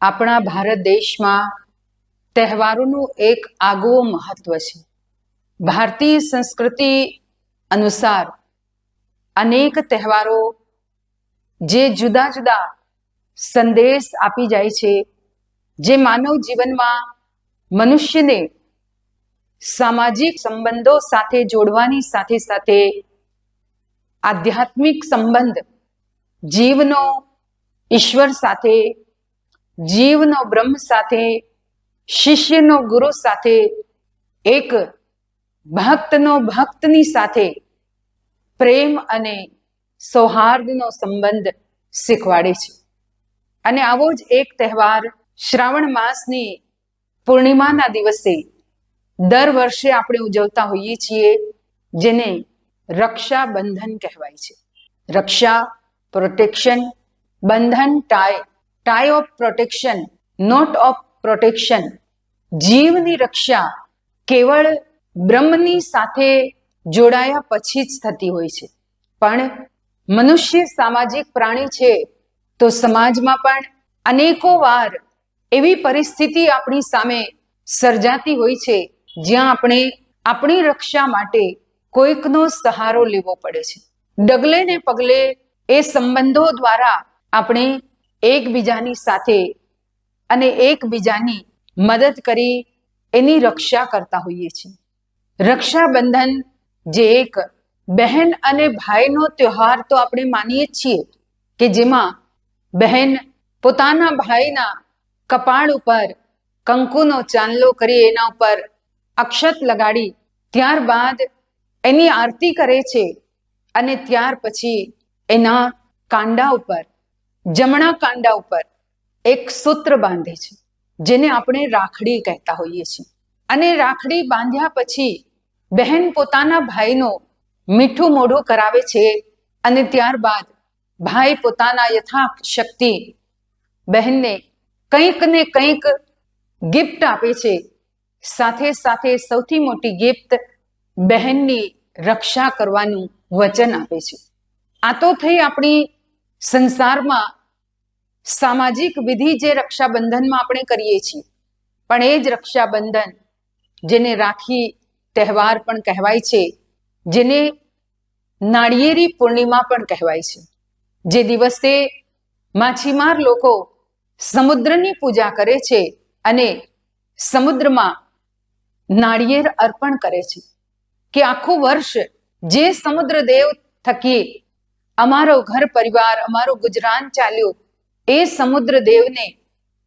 આપણા ભારત દેશમાં તહેવારોનું એક આગવું મહત્વ છે. ભારતીય સંસ્કૃતિ અનુસાર અનેક તહેવારો જે જુદા જુદા સંદેશ આપી જાય છે, જે માનવ જીવનમાં મનુષ્યને સામાજિક સંબંધો સાથે જોડવાની સાથે સાથે આધ્યાત્મિક સંબંધ જીવનો ઈશ્વર સાથે જીવનો બ્રહ્મ સાથે, શિષ્યનો ગુરુ સાથે, એક ભક્તનો ભક્તની સાથે પ્રેમ અને સૌહાર્દનો સંબંધ શીખવાડે છે. અને આવો જ એક તહેવાર શ્રાવણ માસની પૂર્ણિમાના દિવસે દર વર્ષે આપણે ઉજવતા હોઈએ છીએ, જેને રક્ષાબંધન કહેવાય છે. રક્ષા, પ્રોટેક્શન, બંધન, tie tie of protection not of protection જીવની રક્ષા કેવળ બ્રહ્મની સાથે જોડાયા પછી જ થતી હોય છે. પણ મનુષ્ય સામાજિક પ્રાણી છે, તો સમાજમાં પણ અનેકો વાર એવી પરિસ્થિતિ આપણી સામે સર્જાતી હોય છે, જ્યાં આપણે આપણી રક્ષા માટે કોઈકનો સહારો લેવો પડે છે. ડગલે ને પગલે એ સંબંધો દ્વારા આપણે એકબીજાની સાથે અને એકબીજાની મદદ કરી એની રક્ષા કરતા હોઈએ છીએ. રક્ષાબંધન જે એક બહેન અને ભાઈનો તહેવાર તો આપણે માનીએ છીએ કે જેમાં બહેન પોતાના ભાઈના કપાળ ઉપર કંકુનો ચાંદલો કરી એના ઉપર અક્ષત લગાડી ત્યારબાદ એની આરતી કરે છે અને ત્યાર પછી એના કાંડા ઉપર જમણા કાંડા ઉપર એક સૂત્ર બાંધે છે, જેને આપણે રાખડી કહેતા હોઈએ છીએ. અને રાખડી બાંધ્યા પછી બહેન પોતાના ભાઈનો મીઠું મોઢું કરાવે છે અને ત્યારબાદ ભાઈ પોતાના યથાશક્તિ બહેનને કંઈક ને કંઈક ગિફ્ટ આપે છે. સાથે સાથે સૌથી મોટી ગિફ્ટ બહેનની રક્ષા કરવાનું વચન આપે છે. આ તો થઈ આપણી સંસારમાં સામાજિક વિધિ જે રક્ષાબંધનમાં આપણે કરીએ છીએ, પણ એ જ રક્ષાબંધન જેને રાખી તહેવાર પણ કહેવાય છે, જેને નાળિયેરી પૂર્ણિમા પણ કહેવાય છે. જે દિવસે માછીમાર લોકો સમુદ્રની પૂજા કરે છે અને સમુદ્રમાં નાળિયેર અર્પણ કરે છે, કે આખું વર્ષ જે સમુદ્ર દેવ થકી અમારો ઘર પરિવાર, અમારું ગુજરાન ચાલ્યું. એ સમુદ્ર દેવને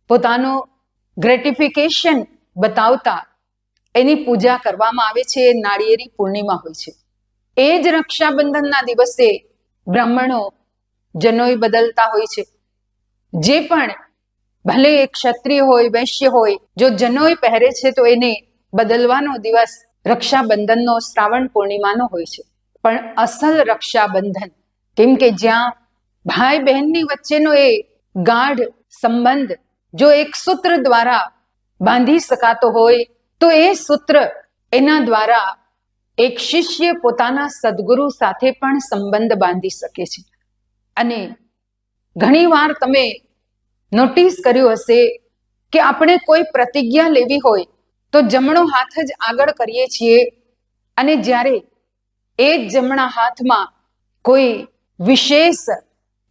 પોતાનો ગ્રેટિફિકેશન બતાવતા એની પૂજા કરવામાં આવે છે નાળિયેરી પૂર્ણિમા હોય છે. એ જ રક્ષાબંધનના દિવસે બ્રાહ્મણો જનોઈ બદલતા હોય છે. જે પણ ભલે એ ક્ષત્રિય હોય, વૈશ્ય હોય, જો જનોઈ પહેરે છે, તો એને બદલવાનો દિવસ રક્ષાબંધનનો શ્રાવણ પૂર્ણિમાનો હોય છે. પણ અસલ રક્ષાબંધન કેમ કે જ્યાં ભાઈ બહેનની વચ્ચેનો એ ગાઢ સંબંધ, જો એક સૂત્ર દ્વારા બાંધી શકાતો હોય, તો એ સૂત્ર એના દ્વારા એક શિષ્ય પોતાના સદગુરુ સાથે પણ સંબંધ બાંધી શકે છે. અને ઘણીવાર તમે નોટિસ કર્યું હશે કે આપણે કોઈ પ્રતિજ્ઞા લેવી હોય, તો જમણો હાથ જ આગળ કરીએ છીએ. અને જ્યારે એ જ જમણા હાથમાં કોઈ વિશેષ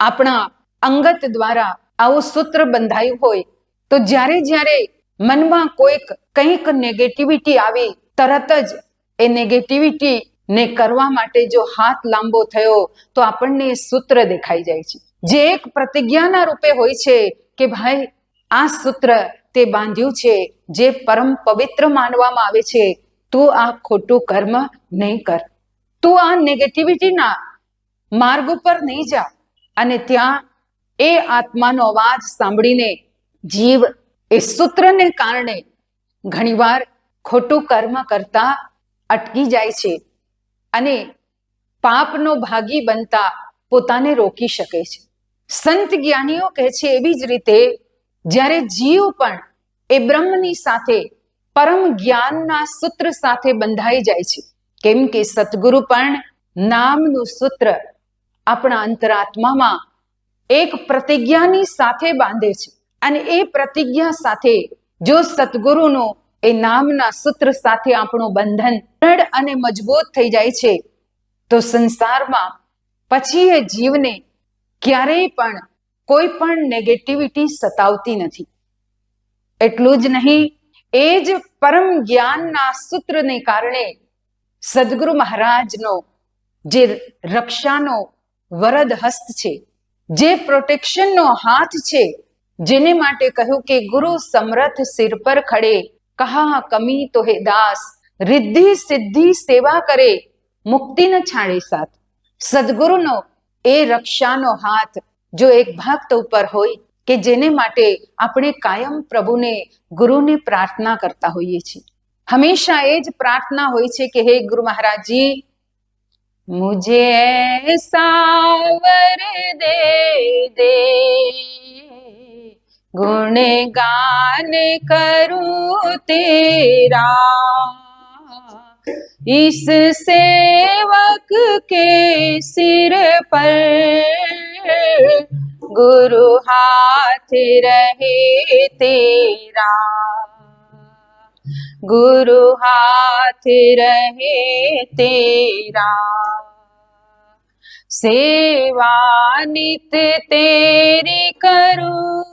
આપણા અંગત દ્વારા આવું સૂત્ર બંધાયું હોય, તો જ્યારે જ્યારે મનમાં કોઈક કંઈક નેગેટિવિટી આવી, તરત જ એ નેગેટિવિટી ને કરવા માટે જો હાથ લાંબો થયો, તો આપણને એ સૂત્ર દેખાઈ જાય છે. જે એક પ્રતિજ્ઞાના રૂપે હોય છે કે ભાઈ, આ સૂત્ર તે બાંધ્યું છે, જે પરમ પવિત્ર માનવામાં આવે છે, તું આ ખોટું કર્મ નહીં કર. તું આ નેગેટિવિટીના માર્ગ ઉપર નહીં જા. અને ત્યાં એ આત્માનો અવાજ સાંભળીને જીવ એ સૂત્રને કારણે ઘણીવાર ખોટું કર્મ કરતા અટકી જાય છે અને પાપનો ભાગી બનતા પોતાને રોકી શકે છે. સંત જ્ઞાનીઓ કહે છે એવી જ રીતે જ્યારે જીવ પણ એ બ્રહ્મની સાથે, પરમ જ્ઞાનના સૂત્ર સાથે બંધાઈ જાય છે. કેમ કે સદગુરુ પણ નામનું સૂત્ર આપણા અંતરાત્મામાં એક પ્રતિજ્ઞાની સાથે બાંધે છે. અને એ પ્રતિજ્ઞા સાથે જો સદગુરુનો એ નામના સૂત્ર સાથે આપણું બંધન દ્રઢ અને મજબૂત થઈ જાય છે, તો સંસારમાં પછી એ જીવને ક્યારેય પણ કોઈ પણ નેગેટિવિટી સતાવતી નથી. એટલું જ નહીં, એ જ પરમ જ્ઞાનના સૂત્રને કારણે સદગુરુ મહારાજનો જે રક્ષાનો વરદ હસ્ત છે. જે પ્રોટેક્શનનો હાથ છે, જેને માટે કહ્યું કે ગુરુ સમરથ સિર પર ખડે. કહા કમી તો હે દાસ, રિદ્ધિ સિદ્ધિ સેવા કરે, મુક્તિ ન છાડે સાથ. સદગુરુનો એ રક્ષાનો હાથ, જો એક ભક્ત ઉપર હોય, કે જેને માટે આપણે કાયમ પ્રભુને, ગુરુને પ્રાર્થના કરતા હોઈએ છીએ. હંમેશા એ જ પ્રાર્થના હોય છે કે, હે ગુરુ મહારાજજી मुझे सावर दे दे गुणगान करूं तेरा इस सेवक के सिर पर गुरु हाथ रहे तेरा गुरु हाथ रहे तेरा सेवा नित तेरी करूं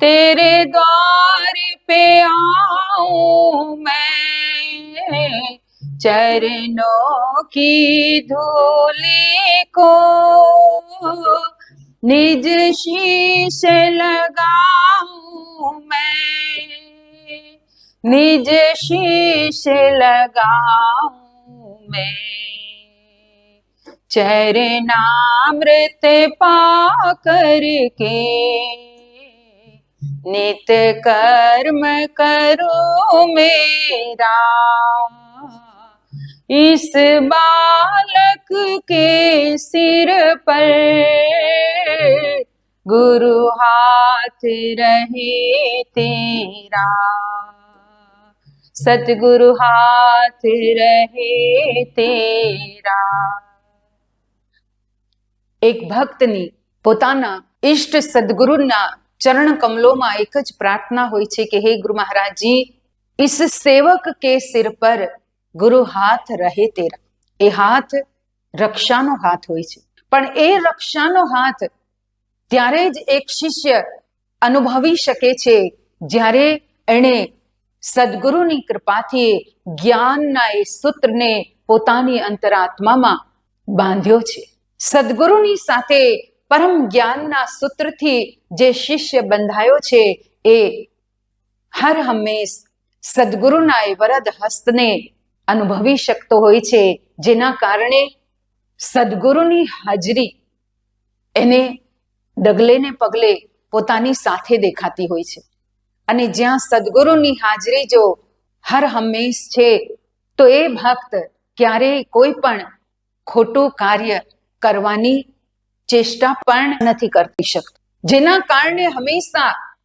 तेरे द्वार पे आऊं मैं चरणों की धूली को निज शीश लगाऊं मैं निज शीश लगाऊं मैं चरणामृत पा करके नित कर्म करो मेरा इस बालक के सिर पर गुरु हाथ रहे तेरा सतगुरु हाथ रहे तेरा એક ભક્તની પોતાના ઈષ્ટ સદગુરુના ચરણ કમલોમાં એક જ પ્રાર્થના હોય છે કે, હે ગુરુ મહારાજજી ઇસ સેવક કે સિર પર ગુરુ હાથ રહે તેરા. એ હાથ રક્ષાનો હાથ હોય છે. પણ એ રક્ષાનો હાથ ત્યારે જ એક શિષ્ય અનુભવી શકે છે જ્યારે એણે સદગુરુની કૃપાથી જ્ઞાનના એ સૂત્રને પોતાની અંતરાત્મામાં બાંધ્યો છે. સદગુરુની સાથે પરમ જ્ઞાનના સૂત્રથી જે શિષ્ય બંધાયો છે, એ હર હંમેશ સદગુરુના એ વરદ હસ્તને અનુભવી શકતો હોય છે, જેના કારણે સદગુરુની હાજરી એને ડગલે ને પગલે પોતાની સાથે દેખાતી હોય છે. અને જ્યાં સદગુરુની હાજરી જો હર હંમેશ છે, તો એ ભક્ત ક્યારેય કોઈ પણ ખોટું કાર્ય કરવાની ચેષ્ટા પણ નથી કરતી શકતો. જેના કારણે હંમેશા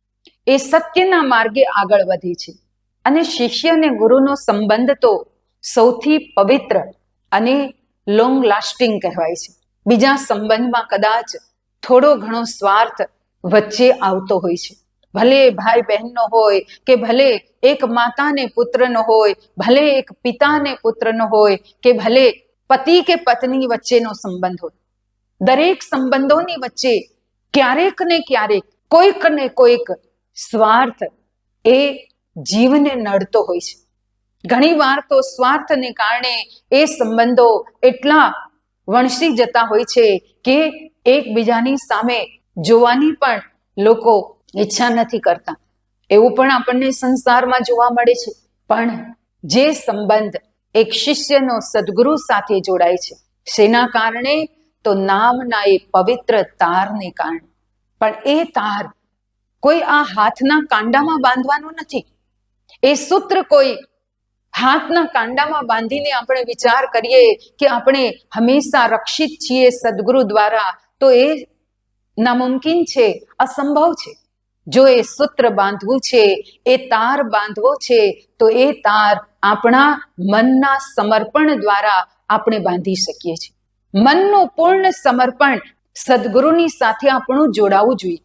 એ સત્યના માર્ગે આગળ વધે છે. અને શિષ્ય અને ગુરુનો સંબંધ તો સૌથી પવિત્ર અને લોંગ લાસ્ટિંગ કહેવાય છે. બીજા સંબંધમાં કદાચ થોડો ઘણો સ્વાર્થ વચ્ચે આવતો હોય છે. ભલે ભાઈ બહેનનો હોય કે ભલે એક માતાને પુત્રનો હોય, ભલે એક પિતાને પુત્રનો હોય કે ભલે પતિ કે પત્ની વચ્ચેનો સંબંધ હોય. દરેક સંબંધોની વચ્ચે ક્યારેક ને ક્યારેક, કોઈક ને કોઈક સ્વાર્થ એ જીવને નડતો હોય છે. ઘણી વાર તો સ્વાર્થને કારણે એ સંબંધો એટલા વણસી જતા હોય છે કે એકબીજાની સામે જોવાની પણ લોકો ઈચ્છા નથી કરતા. એવું પણ આપણને સંસારમાં જોવા મળે છે. પણ જે સંબંધ એક શિષ્યનો સદગુરુ સાથે જોડાય છે. શેના કારણે? તો નામના એ પવિત્ર તારને કારણે. પણ એ તાર કોઈ આ હાથના કાંડામાં બાંધવાનું નથી. એ સૂત્ર કોઈ હાથના કાંડામાં બાંધીને આપણે વિચાર કરીએ કે આપણે હંમેશા રક્ષિત છીએ સદગુરુ દ્વારા, તો એ નામુમકિન છે, અસંભવ છે. જો એ સૂત્ર બાંધવું છે, એ તાર બાંધવો છે, તો એ તાર આપણા મનના સમર્પણ દ્વારા આપણે બાંધી શકીએ છીએ. મનનું પૂર્ણ સમર્પણ સદગુરુની સાથે આપણું જોડાવું જોઈએ.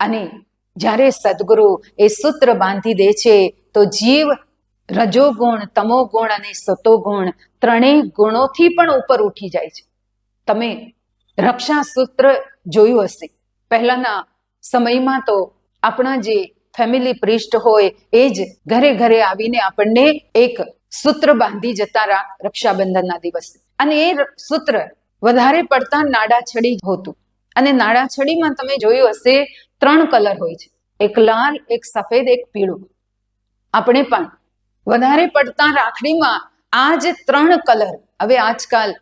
અને જ્યારે સદગુરુ એ સૂત્ર બાંધી દે છે, તો જીવ રજોગુણ, તમોગુણ અને સતોગુણ ત્રણેય ગુણોથી પણ ઉપર ઉઠી જાય છે. તમે રક્ષા સૂત્ર જોયું હશે. પહેલાના સમયમાં તો આપણા જે ફેમિલી પ્રિસ્ટ હોય, એ જ ઘરે ઘરે આવીને આપણને એક સૂત્ર બાંધી જતા રક્ષાબંધનના દિવસે. અને એ સૂત્ર વધારે પડતા નાડાછડી હોતું. અને નાડાછડીમાં તમે જોયું હશે, ત્રણ કલર હોય છે. એક લાલ, એક સફેદ, એક પીળું. આપણે પણ વધારે પડતા રાખડીમાં આ જે ત્રણ કલર. હવે આજકાલ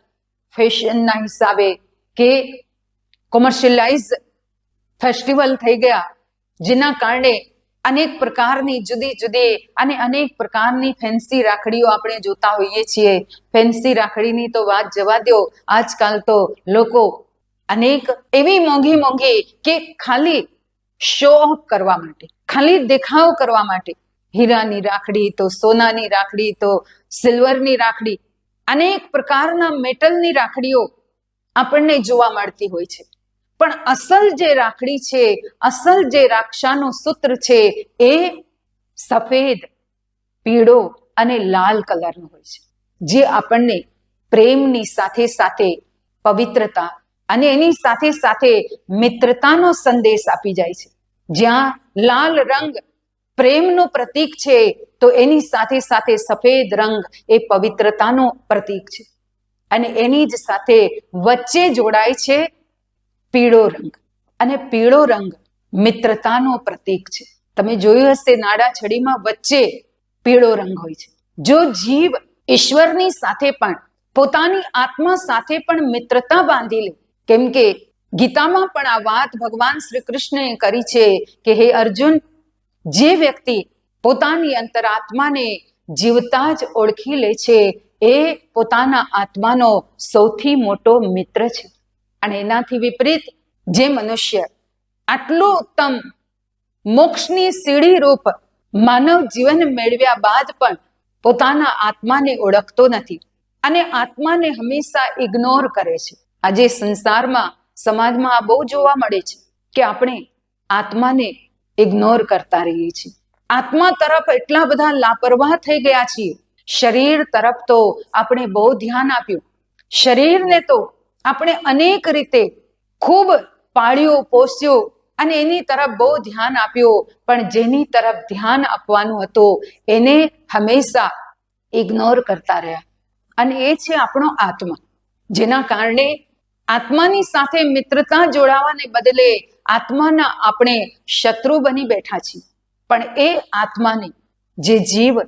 ફેશનના હિસાબે કે કોમર્શિયલાઇઝ ફેસ્ટિવલ થઈ ગયા. જેના કારણે અનેક પ્રકારની જુદી જુદી અને અનેક પ્રકારની ફેન્સી રાખડીઓ આપણે જોતા હોઈએ છીએ. ફેન્સી રાખડીની તો વાત જવા દો. આજકાલ તો લોકો અનેક એવી મોંઘી મોંઘી કે ખાલી શો ઓફ કરવા માટે, ખાલી દેખાવ કરવા માટે. હીરાની રાખડી તો સોનાની રાખડી તો સિલ્વરની રાખડી. અનેક પ્રકારના મેટલની રાખડીઓ આપણને જોવા મળતી હોય છે. પણ અસલ જે રાખડી છે, અસલ જે રાક્ષાનું સૂત્ર છે, એ સફેદ, પીળો અને લાલ કલરનો હોય છે, જે આપણને પ્રેમની સાથે સાથે પવિત્રતા અને એની સાથે સાથે મિત્રતાનો સંદેશ આપી જાય છે. જ્યાં લાલ રંગ પ્રેમનું પ્રતીક છે, તો એની સાથે સાથે સફેદ રંગ એ પવિત્રતાનો પ્રતીક છે. અને એની જ સાથે વચ્ચે જોડાય છે પીળો રંગ. અને પીળો રંગ મિત્રતાનો પ્રતીક છે. તમે જોયું હશે, નાડા છડીમાં વચ્ચે પીળો રંગ હોય છે. જો જીવ ઈશ્વરની સાથે પણ, પોતાની આત્મા સાથે પણ મિત્રતા બાંધી લે, કેમ કે ગીતામાં પણ આ વાત ભગવાન શ્રી કૃષ્ણએ કરી છે કે હે અર્જુન, જે વ્યક્તિ પોતાની અંતરાત્માને જીવતા જ ઓળખી લે છે, એ પોતાના આત્માનો સૌથી મોટો મિત્ર છે. અને એનાથી વિપરીત જે મનુષ્ય આટલું ઉત્તમ મોક્ષની સીડી રૂપ માનવ જીવન મેળવ્યા બાદ પણ પોતાના આત્માને ઓળખતો નથી અને આત્માને હંમેશા ઇગ્નોર કરે છે. આજે સંસારમાં, સમાજમાં આ બહુ જોવા મળે છે કે આપણે આત્માને ઇગ્નોર કરતા રહીએ છીએ. આત્મા તરફ એટલા બધા લાપરવાહ થઈ ગયા છીએ. શરીર તરફ તો આપણે બહુ ધ્યાન આપ્યું. શરીરને તો આપણે અનેક રીતે ખૂબ પાળ્યું પોસ્યું અને એની તરફ બહુ ધ્યાન આપ્યું. પણ જેની તરફ ધ્યાન આપવાનું હતું, એને હંમેશા ઇગ્નોર કરતા રહ્યા. અને એ છે આપણો આત્મા. જેના કારણે આત્માની સાથે મિત્રતા જોડાવાને બદલે આત્માના આપણે શત્રુ બની બેઠા છીએ. પણ એ આત્માને જે જીવ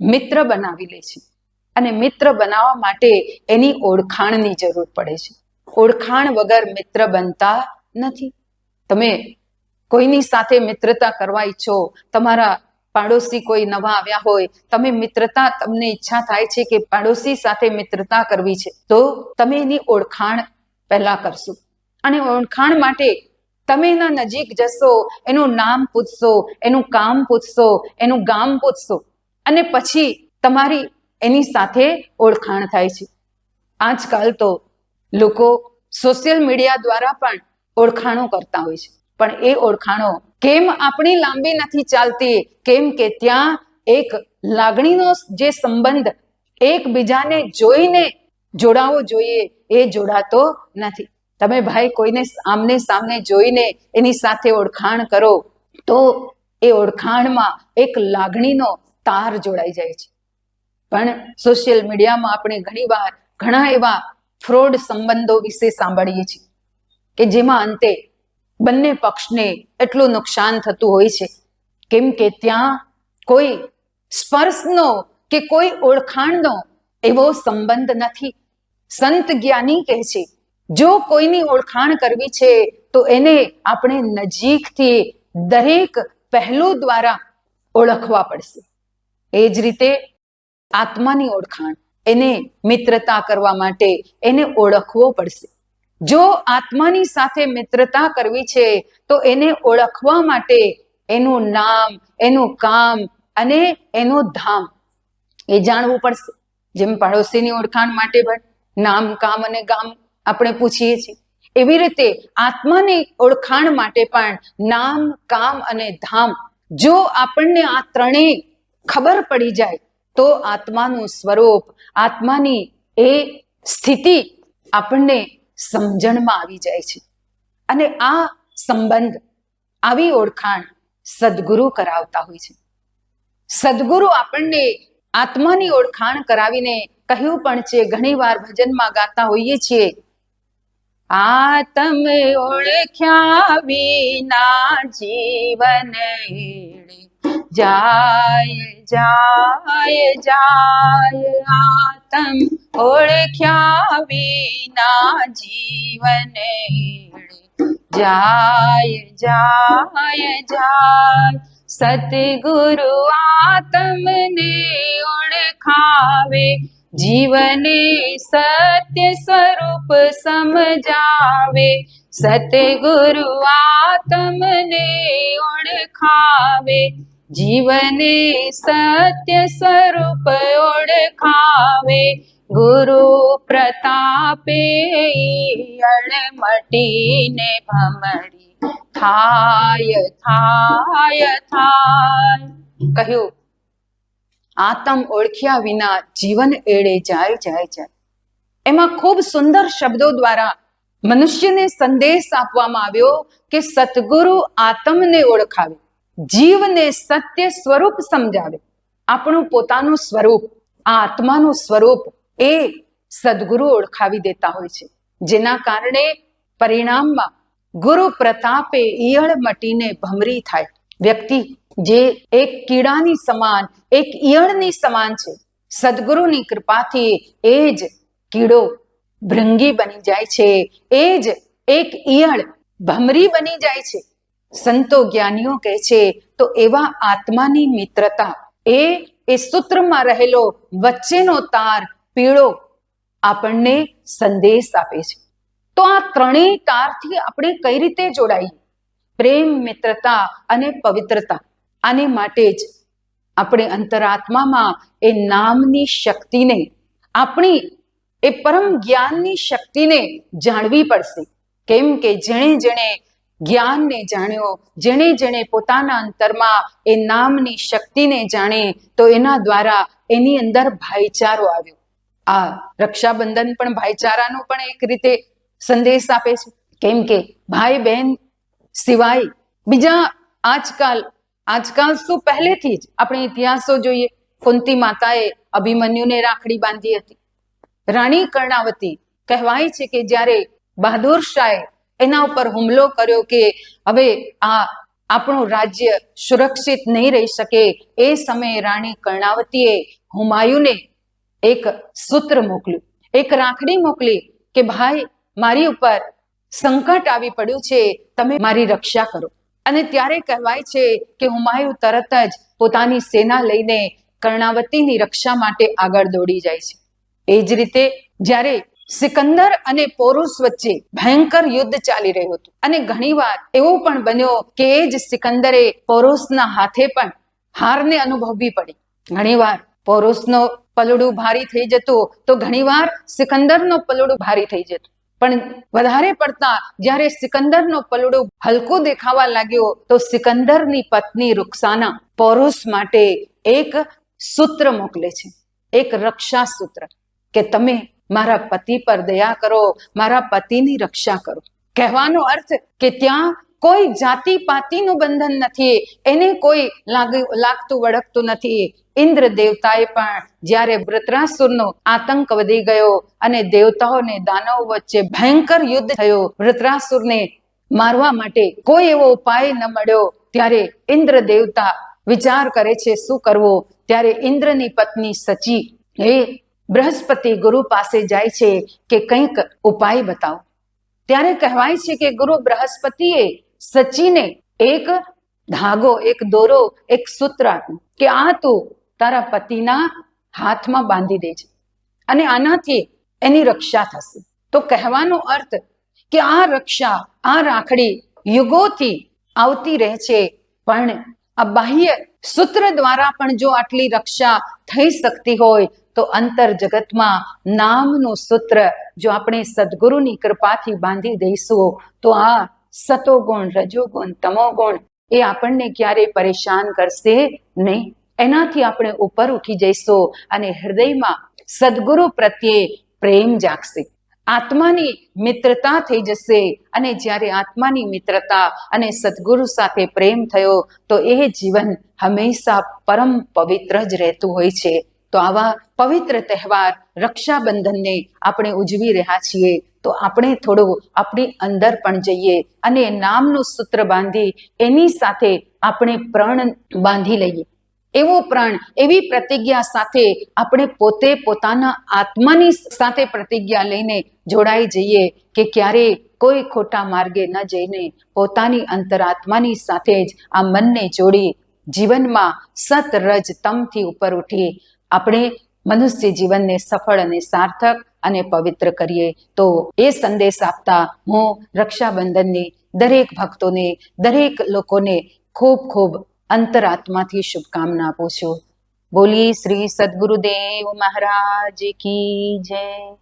મિત્ર બનાવી લે છે. અને મિત્ર બનાવવા માટે એની ઓળખાણની જરૂર પડે છે. ઓળખાણ વગર મિત્ર બનતા નથી. તમે કોઈની સાથે મિત્રતા કરવા ઈચ્છો, તમારા પાડોશી કોઈ નવા આવ્યા હોય, તમે મિત્રતા, તમને ઈચ્છા થાય છે કે પાડોશી સાથે મિત્રતા કરવી છે, તો તમે એની ઓળખાણ પહેલા કરશો. અને ઓળખાણ માટે તમે એના નજીક જશો, એનું નામ પૂછશો, એનું કામ પૂછશો, એનું ગામ પૂછશો. અને પછી તમારી એની સાથે ઓળખાણ થાય છે. આજકાલ તો લોકો સોશિયલ મીડિયા દ્વારા પણ ઓળખાણો કરતા હોય છે. પણ એ ઓળખાણો કેમ આપણી લાંબી નથી ચાલતી? કેમ કે ત્યાં એક લાગણીનો જે સંબંધ એકબીજાને જોઈને જોડાવો જોઈએ, એ જોડાતો નથી. તમે ભાઈ કોઈને આમને સામને જોઈને એની સાથે ઓળખાણ કરો, તો એ ઓળખાણમાં એક લાગણીનો તાર જોડાઈ જાય છે. પણ સોશિયલ મીડિયામાં આપણે ઘણીવાર ઘણા એવા ફ્રોડ સંબંધો વિશે સાંભળીએ છીએ કે જેમાં અંતે બંને પક્ષને એટલું નુકસાન થતું હોય છે. કેમ કે ત્યાં કોઈ સ્પર્શનો કે કોઈ ઓળખાણનો એવો સંબંધ નથી. સંત જ્ઞાની કહે છે, જો કોઈની ઓળખાણ કરવી છે, તો એને આપણે નજીકથી દરેક પહેલું દ્વારા ઓળખવા પડશે. એ જ રીતે આત્માની ઓળખાણ. એને મિત્રતા કરવા માટે એને ઓળખવો પડશે. જો આત્માની સાથે મિત્રતા કરવી છે, તો એને ઓળખવા માટે એનું નામ, એનું કામ અને એનું ધામ એ જાણવું પડશે. જેમ પાડોશીની ઓળખાણ માટે પણ નામ, કામ અને ગામ આપણે પૂછીએ છીએ. એવી રીતે આત્માની ઓળખાણ માટે પણ નામ, કામ અને ધામ જો આપણને આ ત્રણેય ખબર પડી જાય તો આત્માનું સ્વરૂપ, આત્માની એ સ્થિતિ આપણને સમજણમાં આવી જાય છે. અને આ સંબંધ, આવી ઓળખાણ સદગુરુ કરાવતા હોય છે. સદગુરુ આપણને આત્માની ઓળખાણ કરાવીને કહ્યું પણ છે, ઘણીવાર ભજનમાં ગાતા હોઈએ છીએ આતમ ઓળખ્યા વિના જીવન જાય જાય જાય. આતમ ઓળખ્યા વિના જીવન જાય જાય જાય. સતગુરુ આતમને ઓળખાવે. જીવને સત્ય સ્વરૂપ સમજાવે. સતગુરુ આતમને ઓળખાવે. જીવને સત્ય સ્વરૂપ ઓળખાવે. ગુરુ પ્રતાપે મટીને ભમડી થાય થાય થાય. કહ્યું. આતમ ઓળખ્યા વિના જીવન એળે જાય જાય જાય. એમાં ખૂબ સુંદર શબ્દો દ્વારા મનુષ્યને સંદેશ આપવામાં આવ્યો કે સતગુરુ આતમને ઓળખાવે. જીવને સત્ય સ્વરૂપ સમજાવે. આપણું પોતાનું સ્વરૂપ, આત્માનું સ્વરૂપ એ સદગુરુ ઓળખાવી દેતા હોય છે. જેના કારણે પરિણામમાં ગુરુ પ્રતાપે ઈયળ મટીને ભમરી થાય. વ્યક્તિ જે એક કીડાની સમાન, એક ઈયળની સમાન છે, સદગુરુની કૃપાથી એ જ કીડો ભૃંગી બની જાય છે, એ જ એક ઈયળ ભમરી બની જાય છે. સંતો જ્ઞાનીઓ કહે છે, તો એવા આત્માની મિત્રતા, એ એ સૂત્રમાં રહેલો વચ્ચેનો તાર પીળો આપણને સંદેશ આપે છે. તો આ ત્રણેય તારથી આપણે કઈ રીતે જોડાઈએ? પ્રેમ, મિત્રતા અને પવિત્રતા, આને માટે જ આપણે અંતરાત્મામાં એ નામની શક્તિને, આપણી એ પરમ જ્ઞાનની શક્તિને જાણવી પડશે. કેમ કે જેણે જેણે જ્ઞાનને જાણ્યો, જેણે જેણે પોતાના અંતરમાં એ નામની શક્તિને જાણે, તો એના દ્વારા એની અંદર ભાઈચારો આવ્યો. આ રક્ષાબંધન પણ ભાઈચારાનો પણ એક રીતે સંદેશ આપે છે. કેમ કે ભાઈ બહેન સિવાય બીજા આજકાલ આજકાલ શું પહેલેથી જ આપણે ઇતિહાસો જોઈએ. કુંતી માતાએ અભિમન્યુને રાખડી બાંધી હતી. રાણી કર્ણાવતી કહેવાય છે કે જ્યારે બહાદુર શાહે એના ઉપર હુમલો કર્યો કે હવે આ આપણું રાજ્ય સુરક્ષિત નહીં રહી શકે. એ સમયે રાણી કર્ણાવતીએ હુમાયુને એક સૂત્ર મોકલ્યું. એક રાખડી મોકલી કે, ભાઈ, મારી ઉપર સંકટ આવી પડ્યું છે. તમે મારી રક્ષા કરો. અને ત્યારે કહેવાય છે કે હુમાયુ તરત જ પોતાની સેના લઈને કર્ણાવતીની રક્ષા માટે આગળ દોડી જાય છે. એ જ રીતે જ્યારે સિકંદર અને પોરુસ વચ્ચે ભયંકર યુદ્ધ ચાલી રહ્યું હતું. અને ઘણીવાર એવો પણ બન્યો કે જ સિકંદરે પોરુષના હાથે પણ હારને અનુભવવી પડી. ઘણીવાર પોરુસનો પલડું ભારી થઈ જતું, તો ઘણીવાર સિકંદરનો પલડું ભારી થઈ જતું. પણ વધારે પડતા જ્યારે સિકંદરનો પલડો હલકો દેખાવા લાગ્યો, તો સિકંદરની પત્ની રૂક્ષાના પૌરુષ માટે એક સૂત્ર મોકલે છે. એક રક્ષા સૂત્ર કે તમે મારા પતિ પર દયા કરો, મારા પતિની રક્ષા કરો. કહેવાનો અર્થ કે ત્યાં કોઈ જાતિ પાતિનું બંધન નથી, એને કોઈ લાગતું વળગતું નથી. ઇન્દ્ર દેવતાએ પણ જ્યારે વૃત્રાસુરનો આતંક વધી ગયો અને દેવતાઓને દાનવ વચ્ચે ભયંકર યુદ્ધ થયો, વૃત્રાસુરને મારવા માટે કોઈ એવો ઉપાય ન મળ્યો. ત્યારે ઇન્દ્ર દેવતા વિચાર કરે છે, શું કરવો? ત્યારે ઇન્દ્રની પત્ની સચી એ બૃહસ્પતિ ગુરુ પાસે જાય છે કે કંઈક ઉપાય બતાવો. ત્યારે કહેવાય છે કે ગુરુ બૃહસ્પતિએ સચીને એક ધાગો, એક દોરો, એક સૂત્ર આપ્યું કે આ તું તારા પતિના હાથમાં બાંધી દેજે અને આનાથી એની રક્ષા થશે. તો કહેવાનો અર્થ કે આ રક્ષા, આ રાખડી યુગોથી આવતી રહે છે, પણ આ બાહ્ય સૂત્ર દ્વારા પણ જો આટલી રક્ષા થઈ શકતી હોય તો અંતર જગતમાં નામનું સૂત્ર જો આપણે સદગુરુની કૃપાથી બાંધી દઈશું, તો આ સતોગુણ, રજોગુણ, તમોગુણ એ આપણને ક્યારેય પરેશાન કરશે નહીં. એનાથી આપણે ઉપર ઉઠી જઈશું અને હૃદયમાં સદગુરુ પ્રત્યે પ્રેમ જાગશે. આત્માની મિત્રતા થઈ જશે અને જ્યારે આત્માની મિત્રતા અને સદગુરુ સાથે પ્રેમ થયો, તો એ જીવન હંમેશા પરમ પવિત્ર જ રહેતું હોય છે. તો આવા પવિત્ર તહેવાર રક્ષાબંધનને આપણે ઉજવી રહ્યા છીએ. તો આપણે થોડું આપણી અંદર પણ જઈએ અને નામનું સૂત્ર બાંધી એની સાથે આપણે પ્રણ બાંધી લઈએ. એવો પ્રણ, એવી પ્રતિજ્ઞા સાથે આપણે પોતે પોતાના આત્માની સાથે પ્રતિજ્ઞા લઈને જોડાઈ જઈએ કે ક્યારે કોઈ ખોટા માર્ગે ન જઈને પોતાની અંતરાત્માની સાથે જ આ મનને જોડી જીવનમાં સતરજ તમથી ઉપર ઉઠી આપણે મનુષ્ય જીવનને સફળ અને સાર્થક અને પવિત્ર કરીએ, તો એ સંદેશ આપતા હું રક્ષાબંધનની દરેક ભક્તોને, દરેક લોકોને ખૂબ ખૂબ અંતરાત્માથી શુભકામના આપું છું. બોલી શ્રી સદગુરુદેવ મહારાજ કી જય.